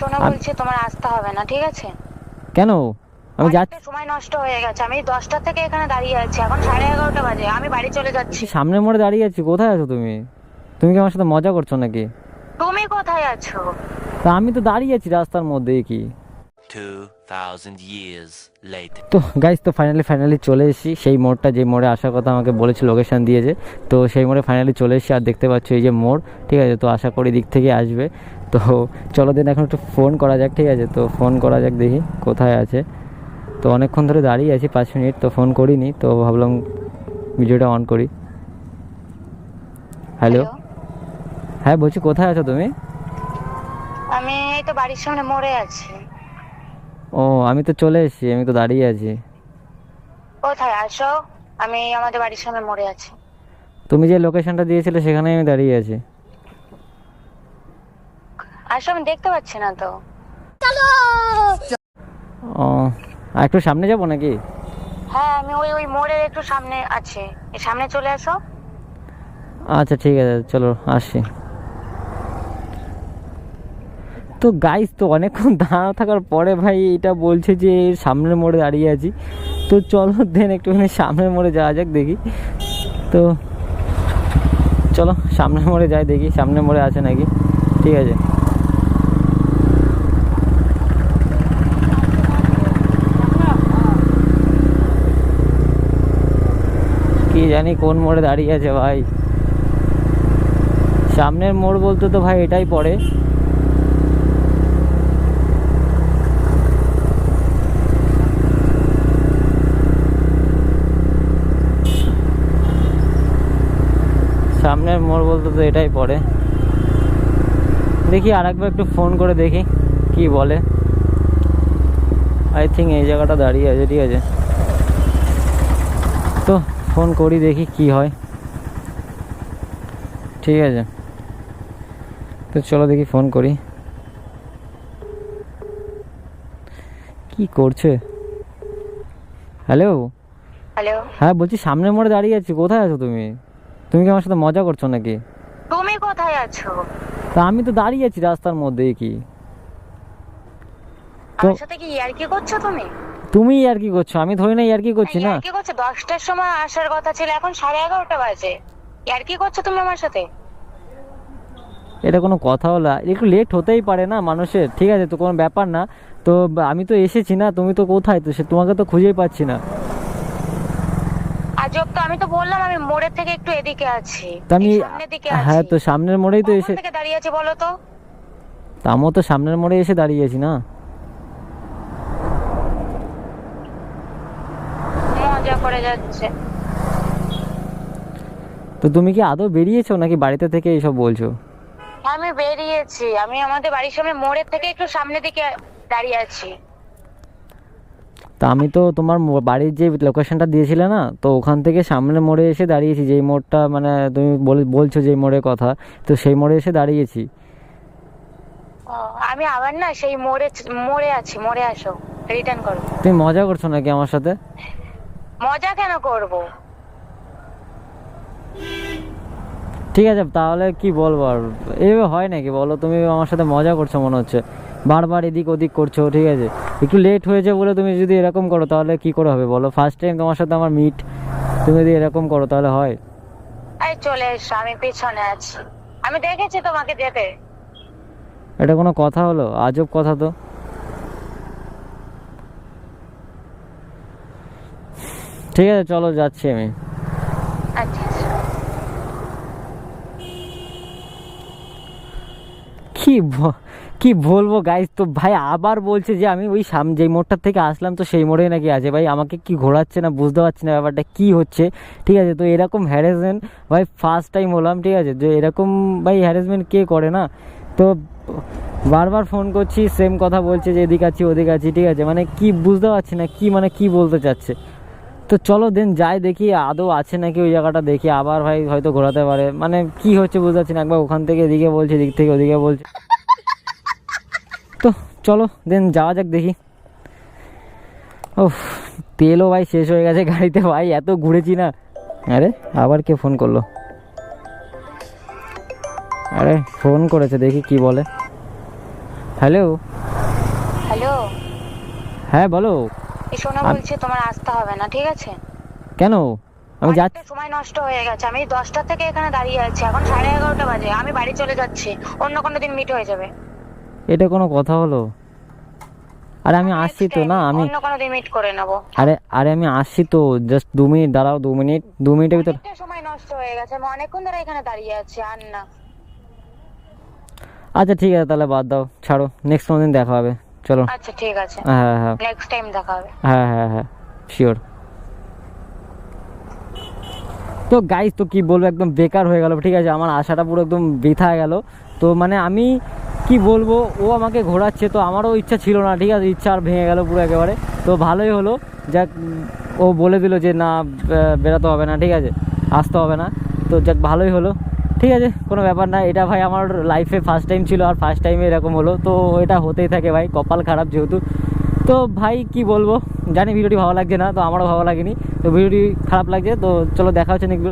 শোনো বলছি তোমার আসতে হবে না ঠিক আছে? কেন? আমি যাচ্ছি। সময় নষ্ট হয়ে গেছে। আমি দশটা থেকে এখানে দাঁড়িয়ে আছি এখন সাড়ে এগারোটা বাজে আমি বাড়ি চলে যাচ্ছি। সামনের মোড়ে দাঁড়িয়ে আছি কোথায় আছো তুমি? তুমি কি আমার সাথে মজা করছ নাকি? তুমি কোথায় আছো? তা আমি তো দাঁড়িয়ে আছি রাস্তার মধ্যে কি? 2,000 years later. তো গাইজ তো ফাইনালি ফাইনালি চলে এসেছি। সেই মোড়টা যে মোড়ে আসার কথা আমাকে বলেছে লোকেশন দিয়েছে। তো সেই মোড়ে ফাইনালি চলে এসেছি আর দেখতে পাচ্ছ এই যে মোড় ঠিক আছে? তো আশা করি দিক থেকে আসবে। তো চলো দিন এখন একটু ফোন করা যাক ঠিক আছে? তো ফোন করা যাক দেখি কোথায় আছে। তো অনেকক্ষণ ধরে দাঁড়িয়ে আছি পাঁচ মিনিট তো ফোন করিনি তো ভাবলাম ভিডিওটা অন করি। হ্যালো হ্যাঁ বলছি কোথায় আছো তুমি? আমি এই তো বাড়ির সামনে মরে আছি। ও আমি তো চলে এসেছি আমি তো দাঁড়িয়ে আছি। কোথায়? আসো আমি আমাদের বাড়ির সামনে মরে আছি। তুমি যে লোকেশনটা দিয়েছিলে সেখানেই আমি দাঁড়িয়ে আছি। আসো আমি দেখতে পাচ্ছি না তো। ও আর একটু সামনে যাব নাকি? হ্যাঁ আমি ওই ওই মোড়ের একটু সামনে আছে। এই সামনে চলে আসো আচ্ছা ঠিক আছে চলো আসছি তো গাইস তো অনেকক্ষণ দাঁড়া থাকার পরে ভাই এটা বলছে যে সামনের মোড়ে দাঁড়িয়ে আছি। তো চলো দেন একটুখানি সামনের মোড়ে যাওয়া যাক দেখি। তো চলো সামনের মোড়ে যাই দেখি সামনের মোড়ে আছে নাকি? ঠিক আছে। জানি কোন মোড়ে দাঁড়িয়ে আছে ভাই। সামনের মোড় বলতে তো ভাই এটাই পড়ে। সামনের মোড় বলতে তো এটাই পড়ে। দেখি আর একবার একটু ফোন করে দেখি কি বলে। আই থিঙ্ক এই জায়গাটা দাঁড়িয়ে আছে, ঠিক আছে। তো ফোন করি দেখি কি হয়। ঠিক আছে। তো চলো দেখি ফোন করি। কি করছে? হ্যালো? হ্যালো? হ্যাঁ বলছি সামনের মোড়ে দাঁড়িয়ে আছি কোথায় আছো তুমি? তুমি কি আমার সাথে মজা করছ নাকি? তুমি কোথায় আছো? তা আমি তো দাঁড়িয়ে আছি রাস্তার মধ্যে কি? আমার সাথে কি ইয়ার্কি করছ তুমি? তুমি আর কি করছ? আমি ধরি না আর কি করছি না? ইয়ার্কি করছ? দশটার সময় আসার কথা ছিল এখন সাড়ে এগারোটা বাজে। ইয়ার্কি করছ তুমি আমার সাথে? এটা কোনো কথা হলো একটু লেট হতেই পারে না মানুষের। ঠিক আছে তো কোনো ব্যাপার না। তো আমি তো এসেছি না তুমি তো কোথায়? তো সে তোমাকে তো খুঁজেই পাচ্ছি না। আজব তো আমি তো বললাম আমি মোড়ের থেকে একটু এদিকে আছি। আমি আছি। হ্যাঁ তো সামনের মোড়েই তো এসে দাঁড়িয়ে আছি বলো তো? তা আমিও তো সামনের মোড়ে এসে দাঁড়িয়েছি না মজা করে যাচ্ছে। তো তুমি কি আদৌ বেরিয়েছো নাকি বাড়িতে থেকে এইসব বলছো? আমি বেরিয়েছি। আমি আমাদের বাড়ির সামনে মোড়ের থেকে একটু সামনের দিকে দাঁড়িয়ে আছি। তা আমি তো তোমার বাড়ির যে লোকেশনটা দিয়েছিলে না তো ওখান থেকে সামনে মোড়ে এসে দাঁড়িয়েছি। যেই মোড়টা মানে তুমি বল- বলছো যেই মোড়ের কথা তো সেই মোড়ে এসে দাঁড়িয়েছি। আমি আবার না সেই মোড়ে মোড়ে আছি মোড়ে আসো রিটার্ন করো। তুমি মজা করছ নাকি আমার সাথে? মজা কেন করব? ঠিক আছে তাহলে কি বলব আর? এইভাবে হয় নাকি বলো? তুমি আমার সাথে মজা করছ মনে হচ্ছে। বারবার এদিক ওদিক করছ ঠিক আছে? একটু লেট হয়েছে বলে তুমি যদি এরকম করো তাহলে কি করে হবে বলো? ফার্স্ট টাইম তোমার সাথে আমার মিট তুমি যদি এরকম করো তাহলে হয়। এই চলে এসো আমি পিছনে আছি। আমি দেখেছি তোমাকে যেতে। এটা কোনো কথা হলো? আজব কথা তো। ঠিক আছে চলো যাচ্ছি আমি। আচ্ছা কি ব- কি বলব গাইজ তো ভাই আবার বলছে যে আমি ওই সাম যেই মোড়টার থেকে আসলাম তো সেই মোড়েই নাকি আছে। ভাই আমাকে কি ঘোরাচ্ছে না বুঝতে পারছি না ব্যাপারটা কি হচ্ছে? ঠিক আছে তো এরকম হ্যারাসমেন্ট ভাই ফার্স্ট টাইম হলাম ঠিক আছে? যে এরকম ভাই হ্যারাসমেন্ট কে করে না? তো বারবার ফোন করছি সেম কথা বলছে যে এদিক আছি ওদিক আছি ঠিক আছে? মানে কি বুঝতে পারছি না কি মানে কি বলতে চাচ্ছে? তো চলো দেন যাই দেখি আদৌ আছে নাকি ওই জায়গাটা দেখি আবার ভাই হয়তো ঘোরাতে পারে। মানে কি হচ্ছে বুঝতে পারছি না একবার ওখান থেকে এদিকে বলছে এদিক থেকে ওদিকে বলছে। তো চলো দেন যাওয়া যাক দেখি। ও তেলও ভাই শেষ হয়ে গেছে গাড়িতে ভাই এত ঘুরেছি না। আরে আবার কে ফোন করল? আরে ফোন করেছে দেখি কি বলে। হ্যালো? হ্যালো? হ্যাঁ বলো। শোনো আম- বলছি তোমার আসতে হবে না ঠিক আছে? কেন? আমি যাচ্ছি। সময় নষ্ট হয়ে গেছে। আমি দশটা থেকে এখানে দাঁড়িয়ে আছি এখন সাড়ে এগারোটা বাজে আমি বাড়ি চলে যাচ্ছি অন্য কোনো দিন মিট হয়ে যাবে। এটা কোনো কথা হলো? আরে আমি আসছি তো না আমি অন্য কোনো দিন মিট করে নেব। আরে আরে আমি আসছি তো জাস্ট দু মিনিট দাঁড়াও দু মিনিট দু মিনিটের ভিতর সময় নষ্ট হয়ে গেছে আমি অনেকক্ষণ ধরে এখানে দাঁড়িয়ে আছি আর না। আচ্ছা ঠিক আছে তাহলে বাদ দাও ছাড়ো নেক্সট কোনো দিন দেখা হবে। চলো। আচ্ছা ঠিক আছে। হ্যাঁ হ্যাঁ হ্যাঁ। নেক্সট টাইম দেখা হবে। হ্যাঁ হ্যাঁ হ্যাঁ। শিওর তো গাইস তো কি বলব একদম বেকার হয়ে গেল। ঠিক আছে আমার আশাটা পুরো একদম বৃথা গেল। তো মানে আমি কি বলব ও আমাকে ঘোরাচ্ছে তো আমারও ইচ্ছা ছিল না। ঠিক আছে ইচ্ছা আর ভেঙে গেল পুরো একেবারে। তো ভালোই হলো। যাক ও বলে দিল যে না বেরোতে হবে না। ঠিক আছে আসতে হবে না। তো যাক ভালোই হলো। ঠিক আছে, কোনো ব্যাপার না, এটা ভাই আমার লাইফে ফার্স্ট টাইম ছিল আর ফার্স্ট টাইমে এরকম হলো, তো এটা হতেই থাকে ভাই, কপাল খারাপ যেহেতু। তো ভাই কি বলব, জানি ভিডিওটি ভালো লাগছে না, তো আমারও ভালো লাগেনি, তো ভিডিওটি খারাপ লাগছে, তো চলো দেখা হচ্ছে নেক্সট